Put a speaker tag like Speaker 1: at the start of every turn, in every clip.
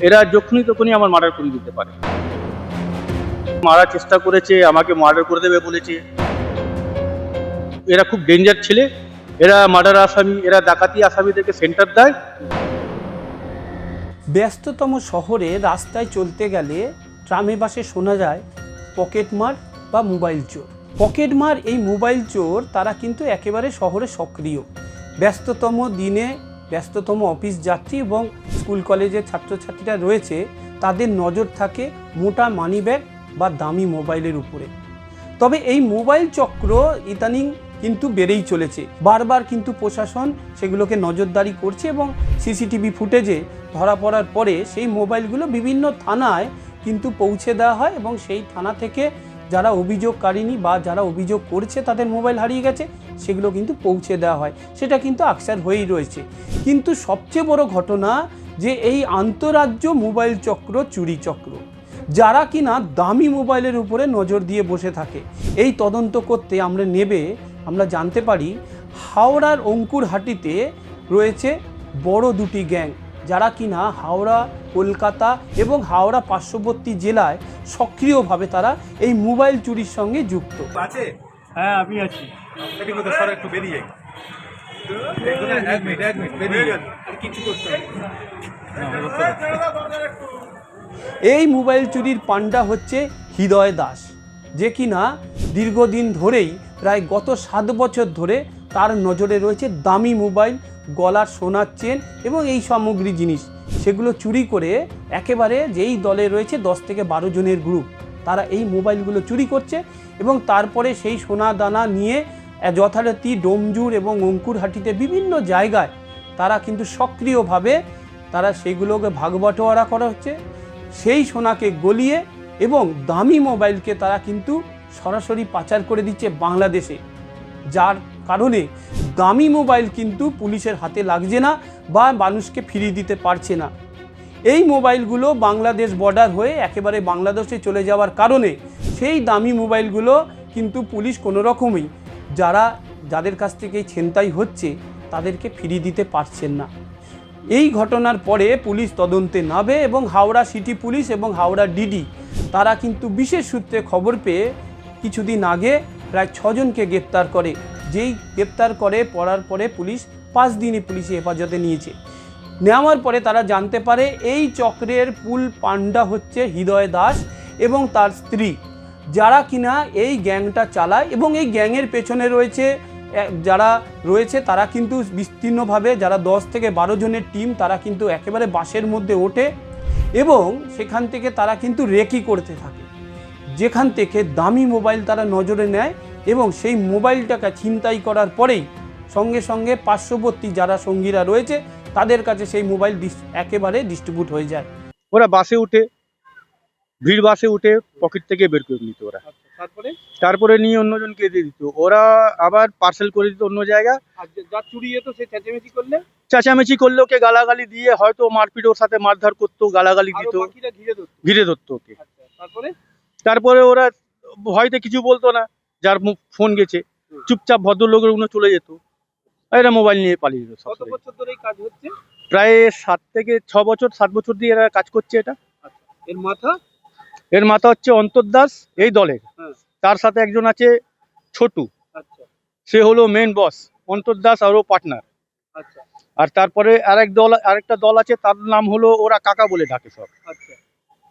Speaker 1: এরা যখনই তখনই আমার মার্ডার করে দিতে পারে। মারার চেষ্টা করেছে, আমাকে মার্ডার করে দেবে বলেছে। এরা খুব ডেঞ্জার ছেলে, এরা মার্ডার আসামি, এরা ডাকাতি আসামিদেরকে সেন্টার দেয়।
Speaker 2: ব্যস্ততম শহরে রাস্তায় চলতে গেলে ট্রামে বাসে শোনা যায় পকেটমার বা মোবাইল চোর। পকেটমার এই মোবাইল চোর তারা কিন্তু একেবারে শহরে সক্রিয়। ব্যস্ততম দিনে ব্যস্ততম অফিস যাত্রী এবং স্কুল কলেজের ছাত্রছাত্রীরা রয়েছে, তাদের নজর থাকে মোটা মানিব্যাগ বা দামি মোবাইলের উপরে। তবে এই মোবাইল চক্র ইদানিং কিন্তু বেড়েই চলেছে। বারবার কিন্তু প্রশাসন সেগুলোকে নজরদারি করছে এবং সিসিটিভি ফুটেজে ধরা পড়ার পরে সেই মোবাইলগুলো বিভিন্ন থানায় কিন্তু পৌঁছে দেওয়া হয় এবং সেই থানা থেকে যারা অভিযোগকারিনী বা যারা অভিযোগ করছে তাদের মোবাইল হারিয়ে গেছে, সেগুলো কিন্তু পৌঁছে দেওয়া হয়। সেটা কিন্তু আকসার হয়েই রয়েছে। কিন্তু সবচেয়ে বড় ঘটনা যে এই আন্তরাজ্য মোবাইল চক্র, চুরি চক্র, যারা কিনা দামি মোবাইলের উপরে নজর দিয়ে বসে থাকে, এই তদন্ত করতে আমরা নেবে, আমরা জানতে পারি হাওড়ার অঙ্কুরহাটিতে রয়েছে বড় দুটি গ্যাং। যারা কিনা হাওড়া কলকাতা এবং হাওড়া পার্শ্ববর্তী জেলায় সক্রিয়ভাবে তারা এই মোবাইল চুরির সঙ্গে যুক্ত।
Speaker 3: আছে?
Speaker 1: হ্যাঁ আমি আছি।
Speaker 3: একটু বেরিয়ে যাই এক মিনিট এক মিনিট বেরিয়ে যান কিছু করতে
Speaker 2: এই মোবাইল চুরির পান্ডা হচ্ছে হৃদয় দাস যে কিনা দীর্ঘদিন ধরেই প্রায় গত সাত বছর ধরে তার নজরে রয়েছে দামি মোবাইল গলার সোনার চেন এবং এই সামগ্রী জিনিস। সেগুলো চুরি করে একেবারে যেই দলে রয়েছে দশ থেকে বারো জনের গ্রুপ তারা এই মোবাইলগুলো চুরি করছে এবং তারপরে সেই সোনা দানা নিয়ে যথারীতি ডোমজুর এবং অঙ্কুরহাটিতে বিভিন্ন জায়গায় তারা কিন্তু সক্রিয়ভাবে তারা সেইগুলোকে ভাগবটোয়ারা করা হচ্ছে। সেই সোনাকে গলিয়ে এবং দামি মোবাইলকে তারা কিন্তু সরাসরি পাচার করে দিচ্ছে বাংলাদেশে। যার কারণে দামি মোবাইল কিন্তু পুলিশের হাতে লাগছে না বা মানুষকে ফিরিয়ে দিতে পারছে না। এই মোবাইলগুলো বাংলাদেশ বর্ডার হয়ে একেবারে বাংলাদেশে চলে যাওয়ার কারণে সেই দামি মোবাইলগুলো কিন্তু পুলিশ কোনো রকমই যারা, যাদের কাছ থেকে ছিনতাই হচ্ছে তাদেরকে ফিরিয়ে দিতে পারছেন না। এই ঘটনার পরে পুলিশ তদন্তে নামে এবং হাওড়া সিটি পুলিশ এবং হাওড়া ডিডি তারা কিন্তু বিশেষ সূত্রে খবর পেয়ে কিছুদিন আগে প্রায় ছজনকে গ্রেপ্তার করে। যেই গ্রেপ্তার করে, পড়ার পরে পুলিশ পাঁচ দিনই পুলিশে হেফাজতে নিয়েছে। নেওয়ার পরে তারা জানতে পারে এই চক্রের পুল পান্ডা হচ্ছে হৃদয় দাস এবং তার স্ত্রী। যারা কিনা এই গ্যাংটা চালায় এবং এই গ্যাংয়ের পেছনে রয়েছে যারা রয়েছে তারা কিন্তু বিস্তীর্ণভাবে যারা দশ থেকে বারো জনের টিম তারা কিন্তু একেবারে বাসের মধ্যে ওঠে এবং সেখান থেকে তারা কিন্তু রেকি করতে থাকে। যেখান থেকে দামি মোবাইল তারা নজরে নেয় এবং সেই মোবাইলটাকে ছিনতাই করার পরেই সঙ্গে সঙ্গে পার্শ্ববর্তী যারা সঙ্গীরা রয়েছে তাদের কাছে সেই মোবাইল একেবারে ডিস্ট্রিবিউট হয়ে যায়।
Speaker 1: ওরা বাসে উঠে ভিড় বাসে উঠে পকেট থেকে বের করে নিত ওরা।
Speaker 3: তারপরে?
Speaker 1: তারপরে নিয়ে অন্যজনকে দিয়ে দিত। ওরা আবার পার্সেল করে দিত অন্য
Speaker 3: জায়গা। যা চুরি যেত সে চেঁচামেচি করলে?
Speaker 1: চেঁচামেচি করলে ওকে গালাগালি দিয়ে হয়তো মারপিট ওর সাথে মারধর করতো গালাগালি দিত।
Speaker 3: ঘিরে ধরতো?
Speaker 1: ওকে।
Speaker 3: আচ্ছা তারপরে?
Speaker 1: তারপরে ওরা হয়তো কিছু বলতো না। যার মুখ ফোন গেছে চুপচাপ ভদ্রলোকের উনি চলে যেত। এরা মোবাইল নিয়ে পালিয়ে যেত
Speaker 3: কত বছর ধরে এই কাজ হচ্ছে?
Speaker 1: প্রায় সাত থেকে ছ বছর সাত বছর দিয়ে এরা কাজ করছে এটা।
Speaker 3: আচ্ছা এর মাথা?
Speaker 1: এর মাথা হচ্ছে অন্তর্দাস এই দলের।
Speaker 3: হ্যাঁ।
Speaker 1: তার সাথে একজন আছে ছোটু।
Speaker 3: আচ্ছা।
Speaker 1: সে হলো মেন বস অন্তর্দাস আর ও পার্টনার আর তারপরে আরেক দল আরেকটা দল আছে তার নাম হলো ওরা কাকা বলে ডাকে সব।
Speaker 3: আচ্ছা।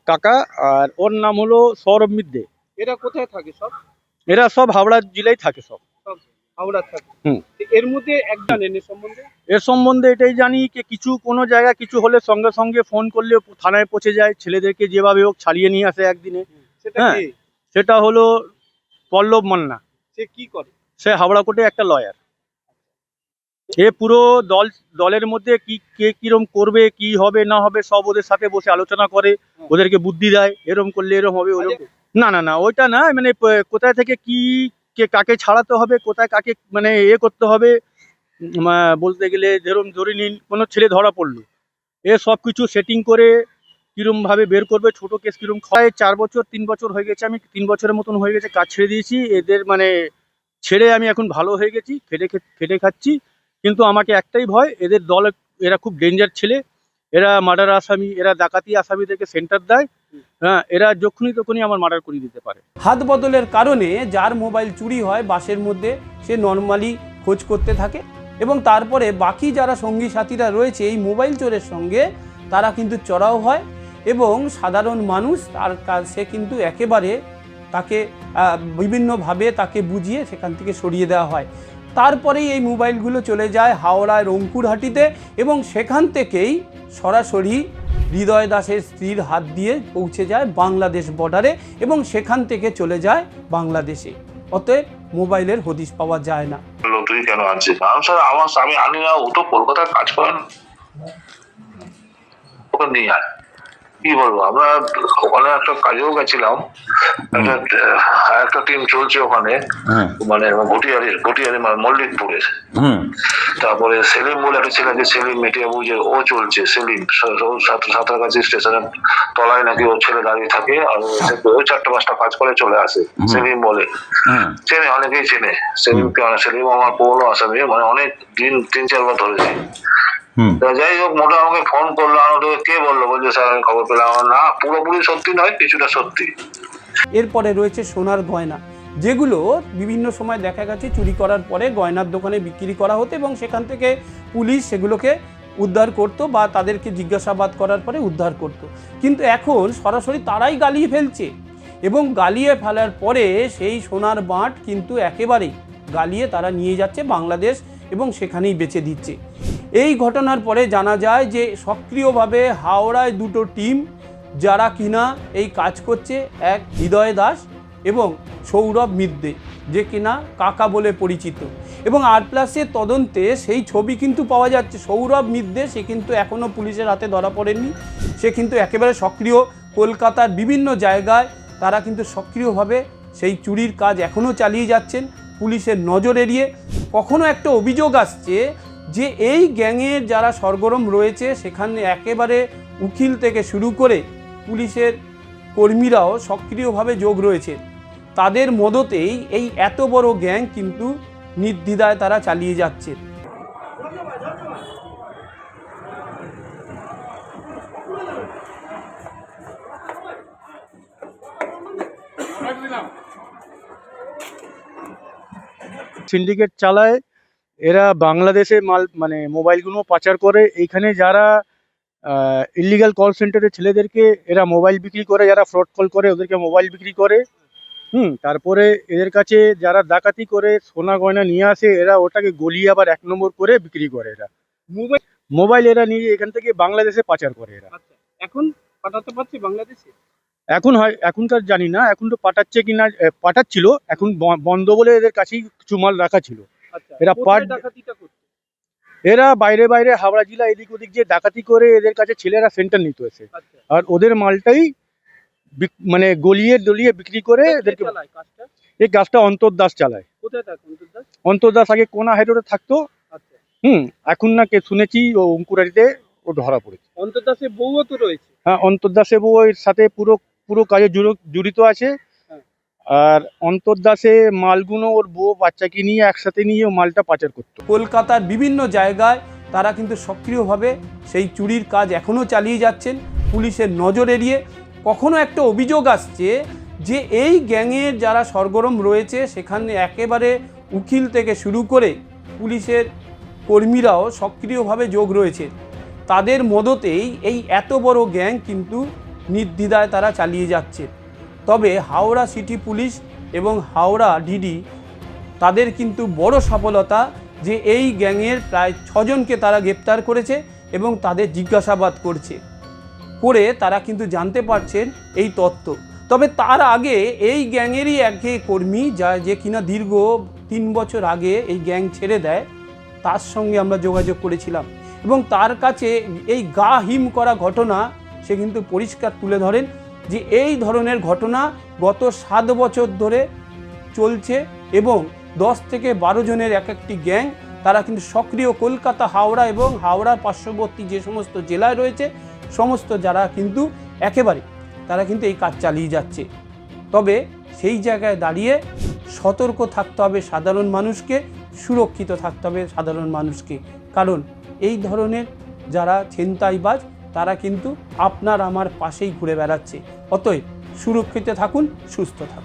Speaker 1: কাকা আর ওর নাম হলো সৌরভ মিদ্দে।
Speaker 3: এরা কোথায় থাকে সব?
Speaker 1: এরা সব হাওড়া জেলায় থাকে সব।
Speaker 3: সব হাওড়া থাকে।
Speaker 1: হুম।
Speaker 3: এর মধ্যে এক এর সম্বন্ধে?
Speaker 1: এর সম্বন্ধে এটাই জানি যে কিছু কোনো জায়গায় কিছু হলে সঙ্গে সঙ্গে ফোন করলে থানায় পৌঁছে যায়। ছেলেদেরকে যেভাবে হোক ছাড়িয়ে নিয়ে আসে একদিনে।
Speaker 3: সেটা
Speaker 1: হ্যাঁ। সেটা হলো পল্লব মান্না।
Speaker 3: সে কি করে?
Speaker 1: সে হাওড়া কোর্টে একটা লয়ার এ পুরো দল দলের মধ্যে কি কে কিরম করবে কি হবে না হবে সব ওদের সাথে বসে আলোচনা করে। ওদেরকে বুদ্ধি দেয়। এরম করলে এরম হবে ওরম না না না, ওইটা না মানে কোথায় থেকে কি, কে কাকে ছাড়াতে হবে, কোথায় কাকে মানে এ করতে হবে বলতে গেলে ধরুন, ধরে নিন, কোনো ছেলে ধরা পড়ল, এ সব কিছু সেটিং করে কিরম ভাবে বের করবে, ছোট কেস কিরম খায় চার বছর, তিন বছর হয়ে গেছে, আমি তিন বছরের মতন হয়ে গেছে, কাজ ছেড়ে দিয়েছি, এদের মানে ছেড়ে আমি এখন ভালো হয়ে গেছি খেটে খেটে খাচ্ছি, কিন্তু আমাকে একটাই ভয়, এদের দল, এরা খুব ডেঞ্জার ছেলে, এরা মার্ডার আসামি, এরা ডাকাতি আসামিদেরকে সেন্টার দেয় হ্যাঁ এরা যখনই তখনই আমার মার্ডার করে দিতে পারে।
Speaker 2: হাত বদলের কারণে যার মোবাইল চুরি হয় বাসের মধ্যে সে নর্মালি খোঁজ করতে থাকে এবং তারপরে বাকি যারা সঙ্গী সাথীরা রয়েছে, এই মোবাইল চোরের সঙ্গে তারা কিন্তু চড়াও হয় এবং সাধারণ মানুষ তার সে কিন্তু একেবারে তাকে বিভিন্নভাবে তাকে বুঝিয়ে সেখান থেকে সরিয়ে দেওয়া হয়। তারপরেই এই মোবাইলগুলো চলে যায় হাওড়ায় রংপুরহাটিতে এবং সেখান থেকেই সরাসরি হৃদয় দাসের স্ত্রীর হাত দিয়ে পৌঁছে যায় বাংলাদেশ বর্ডারে এবং সেখান থেকে চলে যায় বাংলাদেশে। অতএব মোবাইলের হদিশ পাওয়া যায় না।
Speaker 4: কেন স্যার আমার স্বামী আনি না ও তো কলকাতায় কাজ করেন। ওকে নিয়ে আয়। কি বলব? আমরা ওখানে একটা কাজেও গেছিলাম। একটা একটা টিম চলছে ওখানে। মানে ঘটিয়ারি ঘটিয়ারি মানে মল্লিকপুরে তারপরে সেলিম বলে একটা ছেলে আছে সেলিম মেটিয়া বুঝে ও চলছে সেলিম। ও সাঁতরাগাছি স্টেশনের তলায় নাকি ওর ছেলে দাঁড়িয়ে থাকে আর ও থেকে- ও চারটে পাঁচটা কাজ করে চলে আসে সেলিম বলে।
Speaker 5: হুম
Speaker 4: চেনে অনেকেই চেনে। সেলিমকে অনেক সেলিম আমার পুরনো আসামি। মানে অনেক দিন তিন চারবার ধরেছি
Speaker 5: হুম
Speaker 4: তা যাই হোক মোটা আমাকে ফোন করল আমার তোকে কে বলল? বলছে স্যার আমি খবর পেলাম। আমার না পুরোপুরি সত্যি নয় কিছুটা সত্যি।
Speaker 2: এরপরে রয়েছে সোনার গয়না যেগুলো বিভিন্ন সময় দেখা গেছে চুরি করার পরে গয়নার দোকানে বিক্রি করা হতো এবং সেখান থেকে পুলিশ সেগুলোকে উদ্ধার করত বা তাদেরকে জিজ্ঞাসাবাদ করার পরে উদ্ধার করত। কিন্তু এখন সরাসরি তারাই গালিয়ে ফেলছে এবং গালিয়ে ফেলার পরে সেই সোনার বাঁট কিন্তু একেবারেই গালিয়ে তারা নিয়ে যাচ্ছে বাংলাদেশ এবং সেখানেই বেচে দিচ্ছে। এই ঘটনার পরে জানা যায় যে সক্রিয়ভাবে হাওড়ায় দুটো টিম, যারা কিনা এই কাজ করছে, এক হৃদয় দাস এবং সৌরভ মিদ্দে, যে কিনা কাকা বলে পরিচিত। এবং আর প্লাসের তদন্তে সেই ছবি কিন্তু পাওয়া যাচ্ছে। সৌরভ মিদ্দে, সে কিন্তু এখনও পুলিশের হাতে ধরা পড়েনি। সে কিন্তু একেবারে সক্রিয়। কলকাতার বিভিন্ন জায়গায় তারা কিন্তু সক্রিয়ভাবে সেই চুরির কাজ এখনও চালিয়ে যাচ্ছেন। পুলিশের নজর এড়িয়ে কখনো একটা অভিযোগ আসছে যে এই গ্যাংয়ের যারা সরগরম রয়েছে, সেখানে একেবারে উকিল থেকে শুরু করে পুলিশের কর্মীরাও সক্রিয়ভাবে যোগ রয়েছে। তাদের মদতেই এই এত বড় গ্যাং কিন্তু নির্দ্বিধায় তারা চালিয়ে যাচ্ছে।
Speaker 1: সিন্ডিকেট চালায় এরা বাংলাদেশে মাল মানে মোবাইলগুলো পাচার করে। এইখানে যারা ইলিগাল কল সেন্টারে ছেলেদেরকে এরা মোবাইল বিক্রি করে যারা ফ্রড কল করে ওদেরকে মোবাইল বিক্রি করে। হুম তারপরে এদের কাছে যারা ডাকাতি করে সোনা গয়না নিয়ে আসে এরা ওটাকে গলিয়ে আবার এক নম্বর করে বিক্রি করে এরা। মোবাইল মোবাইল এরা নিয়ে এখান থেকে বাংলাদেশে পাচার করে এরা।
Speaker 2: এখন পাঠাতে পারছি বাংলাদেশে?
Speaker 1: এখন হয় এখনকার জানি না এখন তো পাঠাচ্ছে কি না এ, পাঠাচ্ছিল এখন বন্ধ বলে এদের কাছেই কিছু মাল রাখা ছিল।
Speaker 2: আচ্ছা
Speaker 1: এরা পার- এরা বাইরে বাইরে হাওড়া জেলা এদিক ওদিক যে ডাকাতি করে এদের কাছে ছেলেরা সেন্টার নিত এসে।
Speaker 2: আচ্ছা।
Speaker 1: আর ওদের মালটাই মানে গলিয়ে দলিয়ে বিক্রি করে এদেরকে এই গাছটা অন্তর্দাস চালায়।
Speaker 2: অন্তর্দাস
Speaker 1: আগে কোনা হাইরোডে থাকতো।
Speaker 2: আচ্ছা।
Speaker 1: হুম এখন না কে শুনেছি ও অঙ্কুরারিতে ও ধরা পড়েছে।
Speaker 2: অন্তর্দাসে বউও তো রয়েছে।
Speaker 1: হ্যাঁ অন্তর্দাসে বউ এর সাথে পুরো পুরো কাজে জড়িত আছে। আর অন্তর্দাসে মালগুলো ওর বউ বাচ্চাকে নিয়ে একসাথে নিয়ে মালটা পাচার করতো।
Speaker 2: কলকাতার বিভিন্ন জায়গায় তারা কিন্তু সক্রিয়ভাবে সেই চুরির কাজ এখনও চালিয়ে যাচ্ছেন। পুলিশের নজর এড়িয়ে কখনো একটা অভিযোগ আসছে যে এই গ্যাংয়ের যারা সরগরম রয়েছে সেখানে একেবারে উকিল থেকে শুরু করে পুলিশের কর্মীরাও সক্রিয়ভাবে যোগ রয়েছে। তাদের মদতেই এই এত বড় গ্যাং কিন্তু নির্দ্বিধায় তারা চালিয়ে যাচ্ছে। তবে হাওড়া সিটি পুলিশ এবং হাওড়া ডিডি তাদের কিন্তু বড় সফলতা যে এই গ্যাংয়ের প্রায় ছজনকে তারা গ্রেপ্তার করেছে এবং তাদের জিজ্ঞাসাবাদ করছে। করে তারা কিন্তু জানতে পারছেন এই তত্ত্ব। তবে তার আগে এই গ্যাংয়েরই এক কর্মী যা যে কিনা দীর্ঘ তিন বছর আগে এই গ্যাং ছেড়ে দেয়, তার সঙ্গে আমরা যোগাযোগ করেছিলাম। এবং তার কাছে এই গা হিম করা ঘটনা সে কিন্তু পরিষ্কার তুলে ধরেন। যে এই ধরনের ঘটনা গত সাত বছর ধরে চলছে এবং দশ থেকে বারো জনের এক একটি গ্যাং, তারা কিন্তু সক্রিয় কলকাতা, হাওড়া এবং হাওড়ার পার্শ্ববর্তী যে সমস্ত জেলায় রয়েছে, সমস্ত যারা কিন্তু একেবারে তারা কিন্তু এই কাজ চালিয়ে যাচ্ছে। তবে সেই জায়গায় দাঁড়িয়ে সতর্ক থাকতে হবে সাধারণ মানুষকে, সুরক্ষিত থাকতে হবে সাধারণ মানুষকে। কারণ এই ধরনের যারা ছিনতাইবাজ তারা কিন্তু আপনার আমার পাশেই ঘুরে বেড়াচ্ছে। অতএব সুরক্ষিত থাকুন সুস্থ থাকুন।